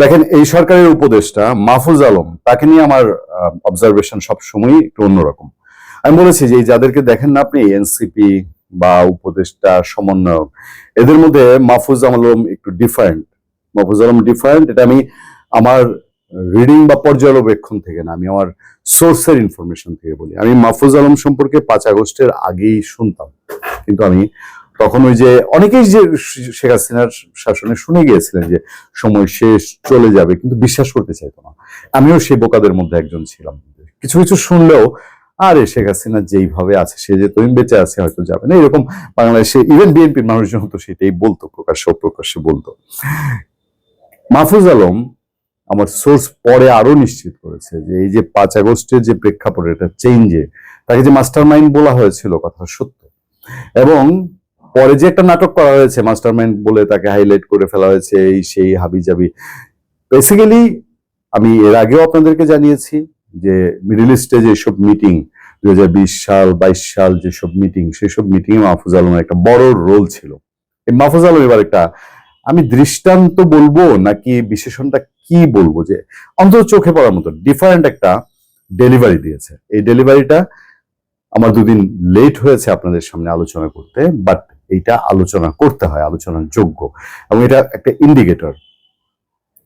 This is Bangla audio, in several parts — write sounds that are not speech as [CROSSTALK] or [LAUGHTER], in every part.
দেখেন, এই সরকারের উপদেষ্টা মাহফুজ আলম, তাকে নিয়ে আমার অবজারভেশন সবসময় একটু অন্যরকম। আমি বলেছি যে যাদেরকে দেখেন না আপনি, এনসিপি বা উপদেষ্টা, সমন্বয়ক, এদের মধ্যে মাহফুজ আলম একটু ডিফারেন্ট মাহফুজ আলম ডিফারেন্ট এটা আমি আমার রিডিং বা পর্যবেক্ষণ থেকে না, আমি আমার সোর্সের ইনফরমেশন থেকে বলি। আমি মাহফুজ আলম সম্পর্কে পাঁচ আগস্টের আগেই শুনতাম, কিন্তু আমি তখন ওই যে অনেকেই যে শেখ হাসিনার শাসনে শুনে গিয়েছিলেন যে সময় শেষ, চলে যাবে, কিন্তু বিশ্বাস করতে চাইতো না। আমিও সেই বোকাদের মধ্যে একজন ছিলাম। কিছু কিছু শুনলেও, আরে শেখ হাসিনা যেইভাবে আছে, সে যে তুমি বেঁচে আছে, হয়তো যাবে না। এরকম বাংলাদেশে ইভেন বিএনপির মানুষজন তো সেটাই বলতো, প্রকাশ্য প্রকাশ্যে বলতো। মাহফুজ আলম আমার সোর্স পরে আরও নিশ্চিত করেছে যে এই যে পাঁচ আগস্টের যে প্রেক্ষাপট এটা চেঞ্জে তাকে যে মাস্টার মাইন্ড বলা হয়েছিল কথা সত্য। এবং পরে যে একটা নাটক করা হয়েছে মাস্টার মাইন্ড বলে তাকে হাইলাইট করে ফেলা হয়েছে, এই সেই হাবি জাবি বেসিক্যালি আমি এর আগেও আপনাদেরকে জানিয়েছি যে মিডিল ইস্টে যেসব মিটিং দু হাজার বিশ সাল, বাইশ সাল যেসব মিটিং সেসব মিটিং এ মাহফুজ আলমের একটা বড় রোল ছিল। এই মাহফুজ আলম এবার একটা, আমি দৃষ্টান্ত বলব নাকি বিশেষণটা কি বলব যে, অন্তত চোখে পড়ার মতো ডিফারেন্ট একটা ডেলিভারি দিয়েছে। এই ডেলিভারিটা আমার দুদিন লেট হয়েছে আপনাদের সামনে আলোচনা করতে বাট এইটা আলোচনা করতে হয়, আলোচনার যোগ্য। এবং এটা একটা ইন্ডিকেটর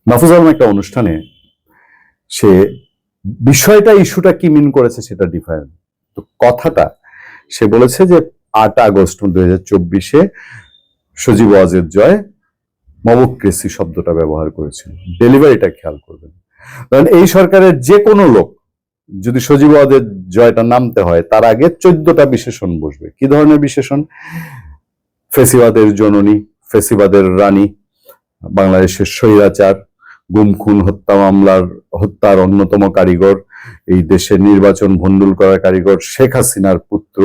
মাহফুজ আলম একটা অনুষ্ঠানে সে বিষয়টা ইস্যুটা কি মিন করেছে সেটা ডিফারেন্ট তো কথাটা, সে বলেছে যে আট আগস্ট দুই হাজার চব্বিশে সজীব ওয়াজের জয় মবক্রেসি শব্দটা ব্যবহার করেছিল ডেলিভারিটা খেয়াল করবেন। কারণ এই সরকারের যে কোনো লোক, যদি সজীব ওয়াজের জয়টা নামতে হয়, তার আগে চোদ্দটা বিশেষণ বসবে। কি ধরনের বিশেষণ? ফেসিবাদের জননী, ফেসিবাদের রানী, বাংলাদেশের স্বৈরাচার গুম খুন হত্যা মামলার, হত্যার অন্যতম কারিগর, এই দেশের নির্বাচন ভণ্ডুল করার কারিগর শেখ হাসিনার পুত্র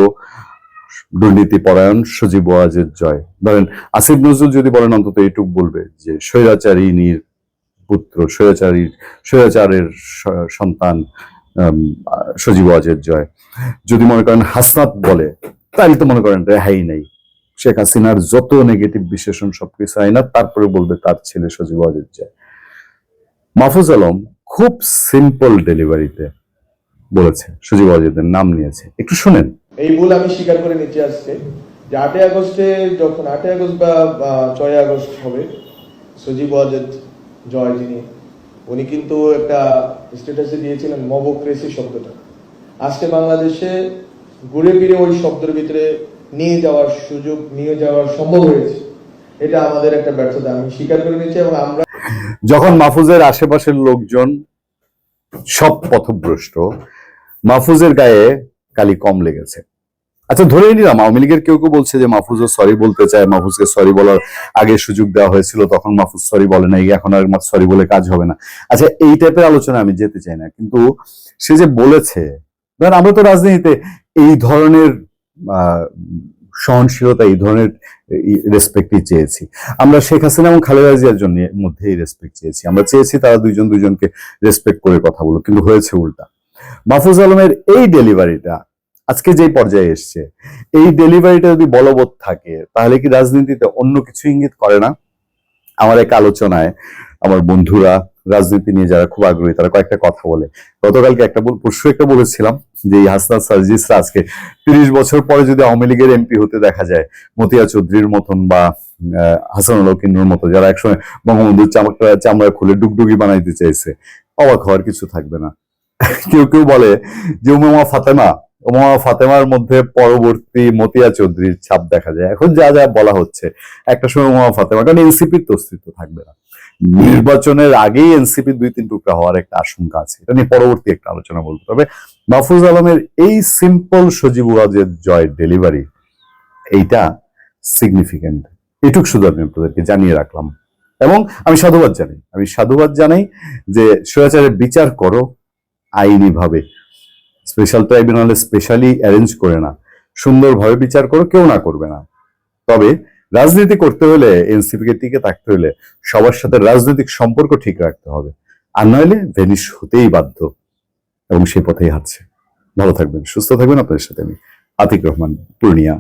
দুর্নীতি পরায়ণ সজীব ওয়াজের জয়। ধরেন, আসিফ নজরুল যদি বলেন অন্তত এইটুক বলবে যে স্বৈরাচারিনীর পুত্র, স্বৈরাচারী, স্বৈরাচারের সন্তান সজীব ওয়াজের জয়। যদি মনে করেন হাসনাত বলে, তাহলে তো মনে করেন রেহাই নেই। শেখ হাসিনার যত নেগেটিভ বিশেষণ সবকিছু আইনা তারপরে বলবে তার ছেলে সজীব জয় মাহফুজ আলম খুব সিম্পল ডেলিভারিতে বলেছে, সজীব ওয়াজেদের নাম নিয়েছে। একটু শুনেন। এই ভুল আমি স্বীকার করে নিতে আসছে যে আটই আগস্টে যখন, আটই আগস্ট বা ছয় আগস্ট হবে, সজীব ওয়াজেদ জয় যিনি, উনি কিন্তু একটা স্ট্যাটাসে দিয়েছিলেন মবক্রেসি শব্দটা। আজকে বাংলাদেশে ঘুরে ফিরে ওই শব্দের ভিতরে নিয়ে যাওয়ার সুযোগ, নিয়ে যাওয়ার সম্ভব হয়েছে। এটা আমাদের একটা ব্যর্থতা, আমি স্বীকার করে নিচ্ছি এবং আমরা যখন মাহফুজের আশেপাশের লোকজন সব পথভ্রষ্ট, মাহফুজের গায়ে কালি কম লেগেছে। আচ্ছা ধরেই নিলাম, আওয়ামী লীগের কেউ কেউ বলছে যে মাহফুজও সরি বলতে চায়, মাহফুজকে সরি বলার আগে সুযোগ দেওয়া হয়েছিল, তখন মাহফুজ সরি বলে না এখন আর সরি বলে কাজ হবে না। আচ্ছা এই টাইপের আলোচনা আমি যেতে চাই না, কিন্তু সে যে বলেছে আমরা তো রাজনীতিতে এই ধরনের সহনশীলতা এই ধরনের রেসপেক্টই চেয়েছি। আমরা শেখ হাসিনা এবং খালেদা জিয়ার জন্য মধ্যেই রেসপেক্ট চেয়েছি। আমরা চেয়েছি তারা দুইজন দুইজনকে রেসপেক্ট করে কথা বলুক, কিন্তু হয়েছে উল্টা। মাহফুজ আলমের এই ডেলিভারিটা আজকে যে পর্যায়ে এসছে, এই ডেলিভারিটা যদি বলবৎ থাকে, তাহলে কি রাজনীতিতে অন্য কিছু ইঙ্গিত করে না? আমার এক আলোচনায় আমার বন্ধুরা, রাজনীতি নিয়ে যারা খুব আগ্রহী, তারা কয়েকটা কথা বলে। গতকালকে একটা পরশু একটা বলেছিলাম যে এই হাসনাত সার্জিসরা আজকে তিরিশ বছর পরে যদি আওয়ামী লীগের এমপি হতে দেখা যায়, মতিয়া চৌধুরীর মতন বা মতো, যারা একসময় চামড়া চামড়া খুলে ডুগডুগি বানাইতে চাইছে, অবাক হওয়ার কিছু থাকবে না। [LAUGHS] কেউ কেউ বলে যে উমামা ফাতেমা উমামা ফাতেমার মধ্যে পরবর্তী মতিয়া চৌধুরীর ছাপ দেখা যায়। এখন যা যা বলা হচ্ছে, একটা সময় উমামা ফাতেমা, কারণ এনসিপির তো অস্তিত্ব থাকবে না। নির্বাচনের আগেই এনসিপি দুই তিন টুকরা হওয়ার একটা আশঙ্কা আছে। এটা নিয়ে পরবর্তী একটা আলোচনা বলতে তবে মাহফুজ আলমের এই সিম্পল সজীব ওয়াজের জয় ডেলিভারি এইটা সিগনিফিকেন্ট এটুক শুধু আমি আপনাদেরকে জানিয়ে রাখলাম। এবং আমি সাধুবাদ জানাই। আমি সাধুবাদ জানাই যে স্বৈরাচারের বিচার করো আইনি ভাবে স্পেশাল ট্রাইব্যুনালে স্পেশালি অ্যারেঞ্জ করে না। সুন্দরভাবে বিচার করো, কেউ না করবে না। তবে রাজনীতি করতে হলে এনসিপি কে টিকে থাকতে হলে সবার সাথে রাজনৈতিক সম্পর্ক ঠিক রাখতে হবে। আর নইলে ভেনিস হতেই বাধ্য এবং সেই পথেই হাঁটছে। ভালো থাকবেন, সুস্থ থাকবেন। আপনাদের সাথে আমি আতিক রহমান, পূর্ণিয়া।